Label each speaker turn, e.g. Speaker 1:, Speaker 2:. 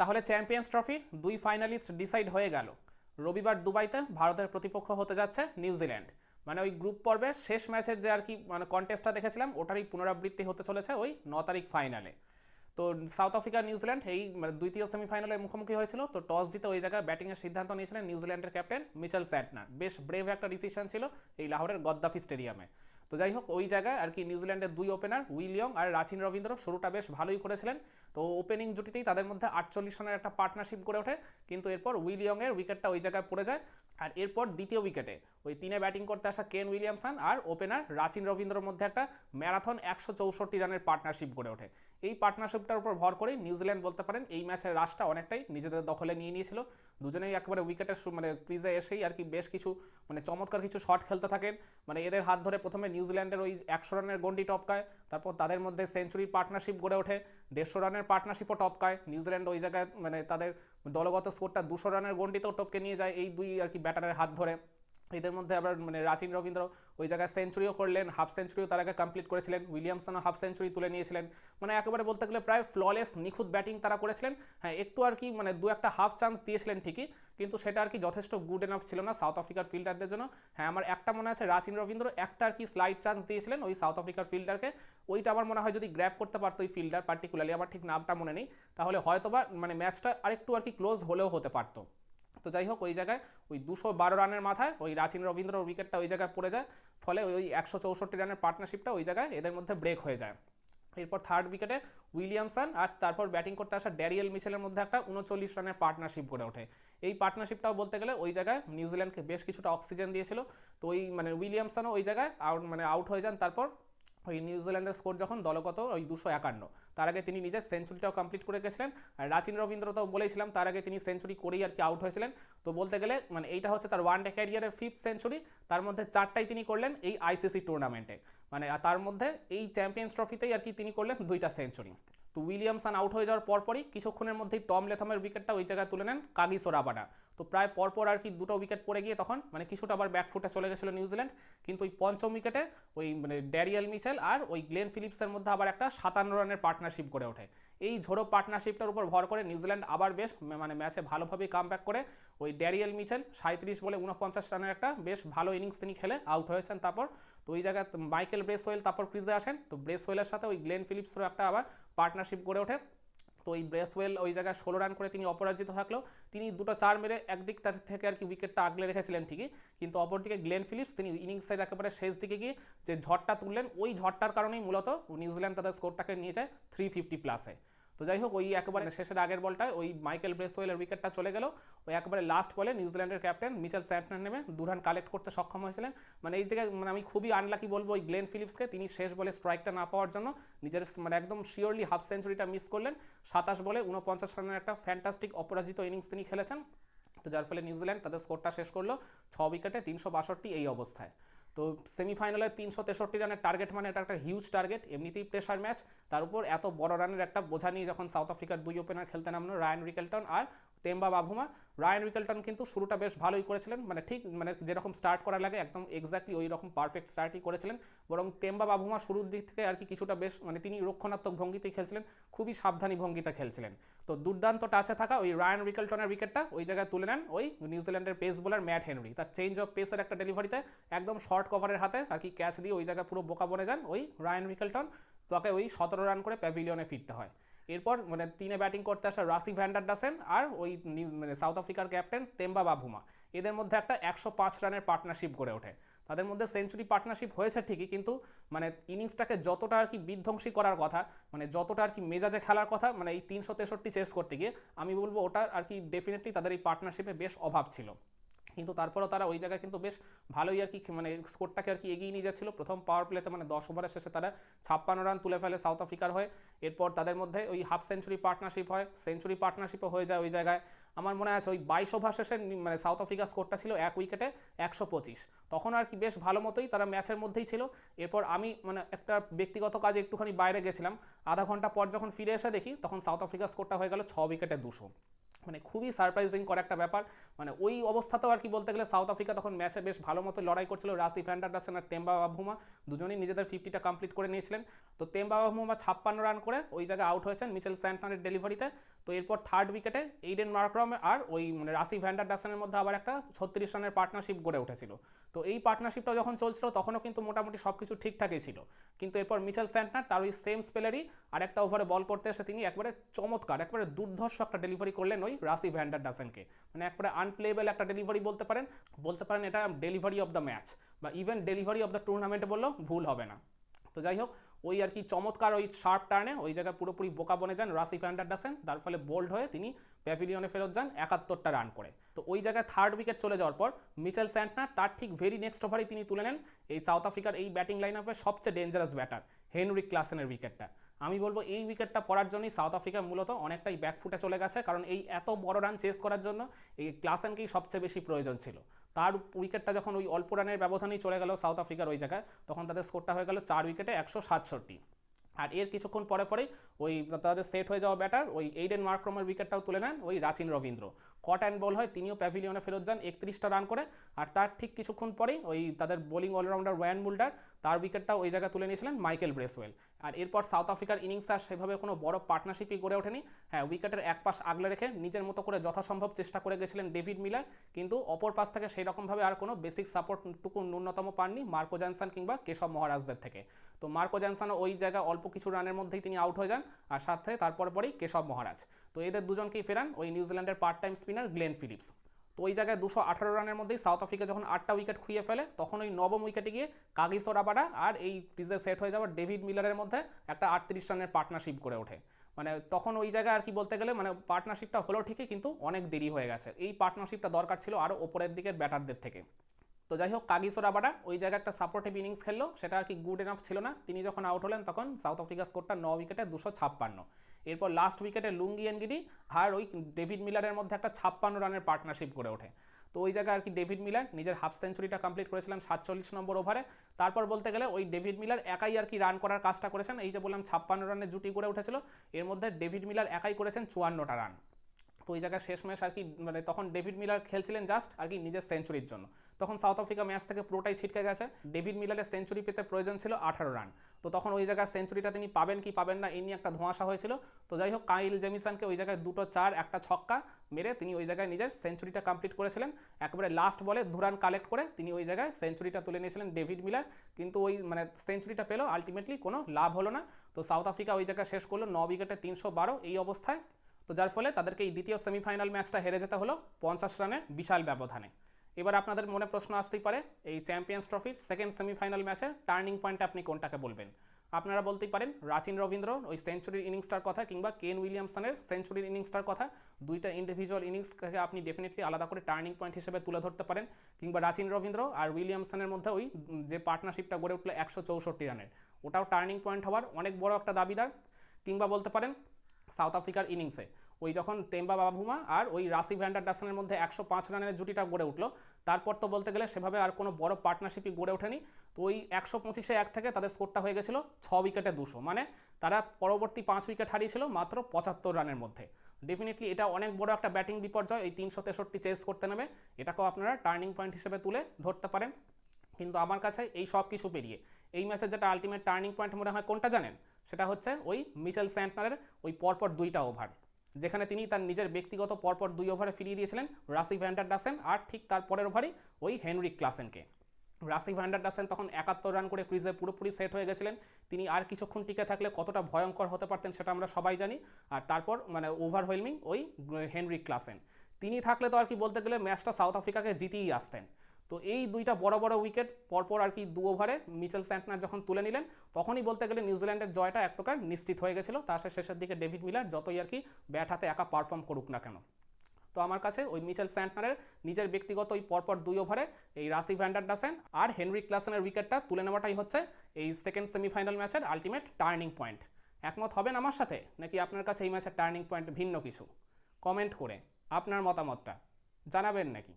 Speaker 1: তাহলে চ্যাম্পিয়ন্স ট্রফির দুই ফাইনালিস্ট ডিসাইড হয়ে গেল। রবিবার দুবাইতে ভারতের প্রতিপক্ষ হতে যাচ্ছে নিউজিল্যান্ড মানে ওই গ্রুপ পর্বের শেষ ম্যাচের যে আর কি মানে কন্টেস্টটা দেখেছিলাম, ওটারই পুনরাবৃত্তি হতে চলেছে ওই ন তারিখ ফাইনালে তো সাউথ আফ্রিকা নিউজিল্যান্ড এই মানে দ্বিতীয় সেমিফাইনালে মুখোমুখি হয়েছিল, তো টস জিতে ওই জায়গায় ব্যাটিংয়ের সিদ্ধান্ত নিয়েছিলেন নিউজিল্যান্ডের ক্যাপ্টেন মিচেল স্যান্টনার বেশ ব্রেভ একটা ডিসিশন ছিল এই লাহোরের গদ্দাফি স্টেডিয়ামে তো যাই হোক ওই জায়গায় আর কি নিউজিল্যান্ডের দুই ওপেনার উইলিয়ং আর রাচিন রবীন্দ্র শুরুটা বেশ ভালোই করেছিলেন। তো ওপেনিং জুটিতেই তাদের মধ্যে আটচল্লিশ রানের একটা পার্টনারশিপ গড়ে ওঠে। কিন্তু এরপর উইলিয়ংয়ের উইকেটটা ওই জায়গায় পড়ে যায়। আর এরপর দ্বিতীয় উইকেটে ওই তিনে ব্যাটিং করতে আসা কেন উইলিয়ামসন আর ওপেনার রাচিন রবীন্দ্রর মধ্যে একটা ম্যারাথন একশো চৌষট্টি রানের পার্টনারশিপ গড়ে ওঠে। এই পার্টনারশিপটার উপর ভর করেই নিউজিল্যান্ড বলতে পারেন এই ম্যাচের রাশটা অনেকটাই নিজেদের দখলে নিয়ে নিয়েছিল। দুজনেই একেবারে উইকেটের মানে ক্রিজে এসেই আর কি বেশ কিছু মানে চমৎকার কিছু শট খেলতে থাকেন। মানে এদের হাত ধরে প্রথমে নিউজিল্যান্ডের ওই একশো রানের গন্ডি টপকায়, তারপর তাদের মধ্যে সেঞ্চুরির পার্টনারশিপ গড়ে ওঠে, দেড়শো রানের পার্টনারশিপও টপকায়। নিউজিল্যান্ড ওই জায়গায় মানে তাদের দলগত স্কোরটা দুশো রানের গন্ডিতেও টপকে নিয়ে যায় এই দুই আর কি ব্যাটারের হাত ধরে। এদের মধ্যে আবার মানে রাচিন রবীন্দ্র ওই জায়গায় সেঞ্চুরিও করলেন হাফ সেঞ্চুরিও তার আগে কমপ্লিট করেছিলেন, উইলিয়ামসনও হাফ সেঞ্চুরি তুলে নিয়েছিলেন। মানে একেবারে বলতে গেলে প্রায় ফ্ললেস নিখুঁত ব্যাটিং তারা করেছিলেন। হ্যাঁ একটু আর কি মানে দু একটা হাফ চান্স দিয়েছিলেন ঠিকই, কিন্তু সেটা আর কি যথেষ্ট গুড এনাফ ছিল না সাউথ আফ্রিকার ফিল্ডারদের জন্য। হ্যাঁ আমার একটা মনে আছে রাচিন রবীন্দ্র একটা আর কি স্লাইড চান্স দিয়েছিলেন ওই সাউথ আফ্রিকার ফিল্ডারকে ওইটা আমার মনে হয় যদি গ্র্যাপ করতে পারতো ওই ফিল্ডার পার্টিকুলারলি আমার ঠিক নামটা মনে নেই। তাহলে হয়তোবা মানে ম্যাচটা আরেকটু আর কি ক্লোজ হলেও হতে পারতো। তো যাই হোক ওই জায়গায় ওই দুশো বারো রানের মাথায় ওই রাচিন রবীন্দ্র উইকেটটা ওই জায়গায় পড়ে যায়, ফলে ওই একশো চৌষট্টি রানের পার্টনারশিপটা ওই জায়গায় এদের মধ্যে ব্রেক হয়ে যায়। এরপর থার্ড উইকেটে উইলিয়ামসন আর তারপর ব্যাটিং করতে আসা ড্যারিয়েল মিচেলের মধ্যে একটা উনচল্লিশ রানের পার্টনারশিপ গড়ে ওঠে। এই পার্টনারশিপটাও বলতে গেলে ওই জায়গায় নিউজিল্যান্ডকে বেশ কিছুটা অক্সিজেন দিয়েছিল। তো ওই মানে উইলিয়ামসনও ওই জায়গায় আউট মানে আউট হয়ে যান, তারপর ওই নিউজিল্যান্ডের স্কোর যখন দলগত ওই দুশো একান্ন। তার আগে তিনি নিজের সেঞ্চুরিটাও কমপ্লিট করে গেছিলেন। আর রাচিন রবীন্দ্র তো বলেছিলাম, তার আগে তিনি সেঞ্চুরি করেই আর কি আউট হয়েছিলেন। তো বলতে গেলে মানে এইটা হচ্ছে তার ওয়ান ডে ক্যারিয়ারের ফিফথ সেঞ্চুরি তার মধ্যে চারটাই তিনি করলেন এই আইসিসি টুর্নামেন্টে মানে তার মধ্যে এই চ্যাম্পিয়ন্স ট্রফিতেই আর কি তিনি করলেন দুইটা সেঞ্চুরি তো উইলিয়ামসন আউট হয়ে যাওয়ার পরপরই কিছুক্ষণের মধ্যেই টম লেথামের উইকেটটা ওই জায়গায় তুলে নেন কাগিসো রাবাডা তো প্রায় পরপর আর কি দুটো উইকেট পড়ে গিয়ে তখন মানে কিছুটা আবার ব্যাকফুটে চলে গেছিল নিউজিল্যান্ড কিন্তু ওই পঞ্চম উইকেটে ওই মানে ড্যারিয়েল মিচেল আর ওই গ্লেন ফিলিপসের মধ্যে আবার একটা সাতান্ন রানের পার্টনারশিপ করে ওঠে। এই ঝোড়ো পার্টনারশিপটার উপর ভর করে নিউজিল্যান্ড আবার বেশ মানে ম্যাচে ভালোভাবেই কাম করে ওই ড্যারিয়েল মিচেল সাঁত্রিশ বলে উনপঞ্চাশ রানের একটা বেশ ভালো ইনিংস তিনি খেলে আউট হয়েছেন তারপর। তো ওই জায়গায় মাইকেল ব্রেসওয়েল তারপর ক্রিজে আসেন তো ব্রেসওয়েলের সাথে ওই গ্লেন ফিলিপসেরও একটা আবার পার্টনারশিপ গড়ে ওঠে। তো এই ব্রেসওয়েল ওই জায়গায় ষোলো রান করে তিনি অপরাজিত থাকলেও তিনি দুটো চার মেরে একদিক তার থেকে আর কি উইকেটটা আগলে রেখেছিলেন ঠিকই। কিন্তু অপরদিকে গ্লেন ফিলিপস তিনি ইনিংসের একেবারে শেষ দিকে গিয়ে যে ঝড়টা তুললেন, ওই ঝড়টার কারণেই মূলত নিউজিল্যান্ড তাদের স্কোরটাকে নিয়ে যায় থ্রি ফিফটি প্লাসে তো যাই হোক ওই একেবারে শেষের আগের বলটায় ওই মাইকেল ব্রেসওয়েলের উইকেটটা চলে গেল। ওই একেবারে লাস্ট বলে নিউজিল্যান্ডের ক্যাপ্টেন মিচেল স্যান্টনার নেমে দু রান কালেক্ট করতে সক্ষম হয়েছিলেন। মানে এই দিকে মানে আমি খুবই আনলাকি বলব ওই গ্লেন ফিলিপসকে। তিনি শেষ বলে স্ট্রাইকটা না পাওয়ার জন্য নিজের মানে একদম শিওরলি হাফ সেঞ্চুরিটা মিস করলেন। সাতাশ বলে উনপঞ্চাশ রানের একটা ফ্যান্টাস্টিক অপরাজিত ইনিংস তিনি খেলেছেন। তো যার ফলে নিউজিল্যান্ড তাদের স্কোরটা শেষ করল ছ উইকেটে তিনশো বাষট্টি এই অবস্থায়। তো সেমিফাইনালে তিনশো তেষট্টি রানের টার্গেট মানে এটা একটা হিউজ টার্গেট এমনিতেই প্রেশার ম্যাচ তার উপর এত বড় রানের একটা বোঝা নিয়ে যখন সাউথ আফ্রিকার দুই ওপেনার খেলতে নামলো রায়ান রিকেলটন আর তেম্বা বাভুমা, রায়ান রিকেলটন কিন্তু শুরুটা বেশ ভালোই করেছিলেন। মানে ঠিক মানে যেরকম স্টার্ট করা লাগে, একদম এক্স্যাক্টলি ওই রকম পারফেক্ট স্টার্টই করেছিলেন। বরং তেম্বা বাভুমা শুরুর দিক থেকে আর কি কিছুটা বেশ মানে তিনি রক্ষণাত্মক ভঙ্গিতেই খেলছিলেন, খুবই সাবধানী ভঙ্গিতে খেলছিলেন। তো দুর্দান্ত টাচে থাকা ওই রায়ান রিকেলটনের উইকেটটা ওই জায়গায় তুলে নেন ওই নিউজিল্যান্ডের পেস বোলার ম্যাট হেনরি তার চেঞ্জ অফ পেসের একটা ডেলিভারিতে একদম শর্ট কভারের হাতে আর কি ক্যাচ দিয়ে ওই জায়গায় পুরো বোকা বনে যান ওই রায়ান রিকেলটন তাকে ওই সতেরো রান করে প্যাভিলিয়নে ফিরতে হয়। এরপর মানে তিনে ব্যাটিং করতে আসা রাসি ভ্যান্ডার ডাসেন আর ওই মানে সাউথ আফ্রিকার ক্যাপ্টেন তেম্বা বাভুমা এদের মধ্যে একটা একশো পাঁচ রানের পার্টনারশিপ গড়ে ওঠে। তাদের মধ্যে সেঞ্চুরি পার্টনারশিপ হয়েছে ঠিকই, কিন্তু মানে ইনিংসটাকে যতটা আর কি বিধ্বংসী করার কথা মানে যতটা আর কি মেজাজে খেলার কথা মানে এই তিনশো তেষট্টি চেস করতে গিয়ে আমি বলব ওটা আর কি ডেফিনেটলি তাদের এই পার্টনারশিপে বেশ অভাব ছিল। কিন্তু তারপরও তারা ওই জায়গায় কিন্তু বেশ ভালোই আর কি মানে স্কোরটাকে আর কি এগিয়ে নিয়ে যাচ্ছিল। প্রথম পাওয়ার প্লেতে মানে দশ ওভারের শেষে তারা ছাপ্পান্ন রান তুলে ফেলে সাউথ আফ্রিকার হয়ে। এরপর তাদের মধ্যে ওই হাফ সেঞ্চুরি পার্টনারশিপ হয়। সেঞ্চুরি পার্টনারশিপও হয়ে যায় ওই জায়গায়। আমার মনে আছে ওই বাইশ ওভার শেষে মানে সাউথ আফ্রিকার স্কোরটা ছিল এক উইকেটে একশো পঁচিশ। তখন আর কি বেশ ভালো মতোই তারা ম্যাচের মধ্যেই ছিল। এরপর আমি মানে একটা ব্যক্তিগত কাজে একটুখানি বাইরে গেছিলাম। আধা ঘণ্টা পর যখন ফিরে এসে দেখি, তখন সাউথ আফ্রিকার স্কোরটা হয়ে গেল ছ উইকেটে দুশো। মানে খুবই সারপ্রাইজিং করা একটা ব্যাপার। মানে ওই অবস্থাতেও আর কি বলতে গেলে সাউথ আফ্রিকা তখন ম্যাচে বেশ ভালো মতো লড়াই করছিল রাসি ফ্যান্ডারডাসন আর তেম্বা বাভুমা দুজনেই নিজেদের ফিফটিটা কমপ্লিট করে নিয়েছিলেন। তো তেম্বা বাভুমা ছাপ্পান্ন রান করে ওই জায়গায় আউট হয়েছেন মিচেল স্যান্টনারের ডেলিভারিতে তো এরপর থার্ড উইকেটে এইডেন মার্ক্রম আর ওই মানে রাশি ভ্যান্ডার ডাসনের মধ্যে আবার একটা ছত্রিশ রানের পার্টনারশিপ গড়ে উঠেছিল। তো এই পার্টনারশিপটা যখন চলছিল, তখনও কিন্তু মোটামুটি সব কিছু ঠিকঠাকই ছিল। কিন্তু এরপর মিচেল স্যান্টনার তার ওই সেম স্পেলেরই আর একটা ওভারে বল করতে এসে তিনি একবারে চমৎকার, একবারে দুর্ধর্ষ একটা ডেলিভারি করলেন ওই রাশি ভ্যান্ডার ডাসেনকে মানে একবারে আনপ্লেয়েবল একটা ডেলিভারি বলতে পারেন বলতে পারেন এটা ডেলিভারি অফ দ্য ম্যাচ বা even delivery of the tournament বললেও ভুল হবে না। তো যাই হোক, ওই আর কি চমৎকার ওই শার্প টার্নে ওই জায়গায় পুরোপুরি বোকা বনে যান রাসি ফ্যান্ডারডাসেন তার ফলে বোল্ড হয়ে তিনি প্যাভিলিয়নে ফেরত যান একাত্তরটা রান করে। তো ওই জায়গায় থার্ড উইকেট চলে যাওয়ার পর মিচেল স্যান্টনার তার ঠিক ভেরি নেক্সট ওভারেই তিনি তুলে নেন। এই সাউথ আফ্রিকার এই ব্যাটিং লাইন আপের সবচেয়ে ডেঞ্জারাস ব্যাটার হেনরিক ক্লাসেনের উইকেটটা আমি বলব এই উইকেটটা পড়ার জন্যই সাউথ আফ্রিকা মূলত অনেকটাই ব্যাকফুটে চলে গেছে, কারণ এই এত বড় রান চেস করার জন্য এই ক্লাসেনকেই সবচেয়ে বেশি প্রয়োজন ছিল। তার উইকেটটা যখন ওই অল্প রানের ব্যবধানেই চলে গেল সাউথ আফ্রিকার ওই জায়গায়, তখন তাদের স্কোরটা হয়ে গেল চার উইকেটে একশো সাতষট্টি। আর এর কিছুক্ষণ পরে পরেই ওই তাদের সেট হয়ে যাওয়া ব্যাটার ওই এইডেন মার্ক্রমের উইকেটটাও তুলে নেন ওই Rachin Ravindra. Caught and bowled হয়, তিনিও প্যাভিলিয়নে ফেরত যান, একত্রিশটা রান করে। আর তার ঠিক কিছুক্ষণ পরেই ওই তাদের বোলিং অলরাউন্ডার ওয়ান মুল্ডার তার উইকেটটা ওই জায়গায় তুলে নিয়েছিলেন মাইকেল ব্রেসওয়েল আর এরপর সাউথ আফ্রিকার ইনিংস আর সেভাবে কোনো বড় পার্টনারশিপই গড়ে ওঠেনি। হ্যাঁ উইকেটের এক পাশ আগলে রেখে নিজের মতো করে যথাসম্ভব চেষ্টা করে গেছিলেন ডেভিড মিলার কিন্তু অপর পাশ থেকে সেই রকমভাবে আর কোনো বেসিক সাপোর্টটুকু ন্যূনতম পাননি মার্কো জ্যানসন কিংবা কেশব মহারাজদের থেকে। তো মার্কো জ্যানসনও ওই জায়গায় অল্প কিছু রানের মধ্যেই তিনি আউট হয়ে যান। আর সাথে তারপর পরেই কেশব মহারাজ। তো এদের দুজনকেই ফেরান ওই নিউজিল্যান্ডের part time spinner Glenn Phillips তো ওই জায়গায় দুশো আঠারো রানের মধ্যেই সাউথ আফ্রিকা যখন আটটা উইকেট খুঁয়ে ফেলে, তখন ওই নবম উইকেটে গিয়ে কাগিসো রাবাডা আর এই ক্রিজে সেট হয়ে যাওয়া ডেভিড মিলারের মধ্যে একটা আটত্রিশ রানের পার্টনারশিপ করে ওঠে। মানে তখন ওই জায়গায় আর কি বলতে গেলে মানে পার্টনারশিপটা হলো ঠিকই, কিন্তু অনেক দেরি হয়ে গেছে। এই পার্টনারশিপটা দরকার ছিল আরও ওপরের দিকের ব্যাটারদের থেকে। তো যাই হোক কাগিসো রাবাডা ওই জায়গায় একটা সাপোর্টিভ ইনিংস খেললো, সেটা আর কি গুড এনাফ ছিল না। তিনি যখন আউট হলেন, তখন সাউথ আফ্রিকা স্কোরটা ন উইকেটে দুশো ছাপ্পান্ন। এরপর লাস্ট উইকেটে লুঙ্গি এনগিডি আর ওই ডেভিড মিলারের মধ্যে একটা ছাপ্পান্ন রানের পার্টনারশিপ করে ওঠে। তো ওই জায়গায় আর কি ডেভিড মিলার নিজের হাফ সেঞ্চুরিটা কমপ্লিট করেছিলেন সাতচল্লিশ নম্বর ওভারে তারপর বলতে গেলে ওই ডেভিড মিলার একাই আর কি রান করার কাজটা করেছেন। এই যে বললাম, ছাপ্পান্ন রানের জুটি করে উঠেছিল। এর মধ্যে ডেভিড মিলার একাই করেছেন চুয়ান্নটা রান তো ওই জায়গায় শেষ ম্যাচ আর কি মানে তখন ডেভিড মিলার খেলছিলেন জাস্ট আর কি নিজের সেঞ্চুরির জন্য। তখন সাউথ আফ্রিকা ম্যাচ থেকে পুরোটাই ছিটকে গেছে। ডেভিড মিলারের সেঞ্চুরি পেতে প্রয়োজন ছিল আঠারো রান। তো তখন ওই জায়গায় সেঞ্চুরিটা তিনি পাবেন কি পাবেন না, এই নিয়ে একটা ধোঁয়াশা হয়েছিল। তো যাই হোক, কাইল জেমিসনকে ওই জায়গায় দুটো চার, একটা ছক্কা মেরে তিনি ওই জায়গায় নিজের সেঞ্চুরিটা কমপ্লিট করেছিলেন। একবারে লাস্ট বলে ধুরান কালেক্ট করে তিনি ওই জায়গায় সেঞ্চুরিটা তুলে নিয়েছিলেন ডেভিড মিলার। কিন্তু ওই মানে সেঞ্চুরিটা পেল আলটিমেটলি কোনো লাভ হলো না। তো সাউথ আফ্রিকা ওই জায়গায় শেষ করল, ন উইকেটে তিনশো বারো। এই অবস্থায় তো যার ফলে তাদেরকে এই দ্বিতীয় সেমিফাইনাল ম্যাচটা হেরে যেতে হলো পঞ্চাশ রানের বিশাল ব্যবধানে। এবার আপনাদের মনে প্রশ্ন আসতেই পারে, এই চ্যাম্পিয়ন্স ট্রফির সেকেন্ড সেমিফাইনাল ম্যাচের টার্নিং পয়েন্টে আপনি কোনটাকে বলবেন? আপনারা বলতেই পারেন, রাচিন রবীন্দ্র ওই সেঞ্চুরির ইনিংসটার কথা কিংবা কেন উইলিয়ামসনের সেঞ্চুরির ইনিংসটার কথা। দুইটা ইন্ডিভিজুয়াল ইনিংসকে আপনি ডেফিনেটলি আলাদা করে টার্নিং পয়েন্ট হিসেবে তুলে ধরতে পারেন, কিংবা রাচিন রবীন্দ্র আর উইলিয়ামসনের মধ্যে ওই যে পার্টনারশিপটা গড়ে উঠল একশো চৌষট্টি রানের। ওটাও টার্নিং পয়েন্ট হওয়ার অনেক বড় একটা দাবিদার। কিংবা বলতে পারেন সাউথ আফ্রিকার ইনিংসে। ওই যখন তেম্বা বাবুমা আর ওই রাসি ভ্যান্ডার ডাসনের মধ্যে একশো পাঁচ রানের জুটিটা গড়ে উঠল, তারপর তো বলতে গেলে সেভাবে আর কোনো বড় পার্টনারশিপই গড়ে ওঠেনি। তো ওই একশো পঁচিশে এক থেকে তাদের স্কোরটা হয়ে গেছিল ছ উইকেটে দুশো। মানে তারা পরবর্তী পাঁচ উইকেট হারিয়েছিল মাত্র পঁচাত্তর রানের মধ্যে। ডেফিনেটলি এটা অনেক বড় একটা ব্যাটিং বিপর্যয়। এই তিনশো তেষট্টি চেস করতে নেবে। এটাকেও আপনারা টার্নিং পয়েন্ট হিসেবে তুলে ধরতে পারেন। কিন্তু আমার কাছে এই সব কিছু পেরিয়ে, এই ম্যাচের যেটা আলটিমেট টার্নিং পয়েন্ট মনে হয় কোনটা জানেন? সেটা হচ্ছে ওই মিচেল স্যান্টনারের ওই পরপর দুইটা ওভার, যেখানে তিনি তার নিজের ব্যক্তিগত পরপর দুই ওভারে ফিরিয়ে দিয়েছিলেন রাসি ভ্যান্ডার ডাসেন আর ঠিক তার পরের ওভারই ওই হেনরিক ক্লাসেনকে। রাসি ভ্যান্ডার ডাসেন তখন একাত্তর রান করে ক্রিজে পুরোপুরি সেট হয়ে গেছিলেন। তিনি আর কিছুক্ষণ টিকে থাকলে কতটা ভয়ঙ্কর হতে পারতেন সেটা আমরা সবাই জানি। আর তারপর মানে ওভারওয়েলমিং ওই হেনরিক ক্লাসেন। তিনি থাকলে তো আর কি বলতে গেলে ম্যাচটা সাউথ আফ্রিকাকে জিতেই আসতেন। তো এই দুইটা বড় বড় উইকেট পরপর আর কি দু ওভারে মিচেল স্যান্টনার যখন তুলে নিলেন, তখনই বলতে গেলে নিউজিল্যান্ডের জয়টা এক প্রকার নিশ্চিত হয়ে গেছিল। তার শেষের দিকে ডেভিড মিলার যতই আর কি ব্যাট হাতে একা পারফর্ম করুক না কেন। তো আমার কাছে ওই মিচেল স্যান্টনারের নিজের ব্যক্তিগত ওই পরপর দুই ওভারে এই রাসি ভ্যান্ডার ডাসেন আর হেনরি ক্লাসেনের উইকেটটা তুলে নেওয়াটাই হচ্ছে এই সেকেন্ড সেমিফাইনাল ম্যাচের আলটিমেট টার্নিং পয়েন্ট একমত হবেন আমার সাথে? নাকি আপনার কাছে এই ম্যাচের টার্নিং পয়েন্ট ভিন্ন কিছু? কমেন্ট করে আপনার মতামতটা জানাবেন নাকি?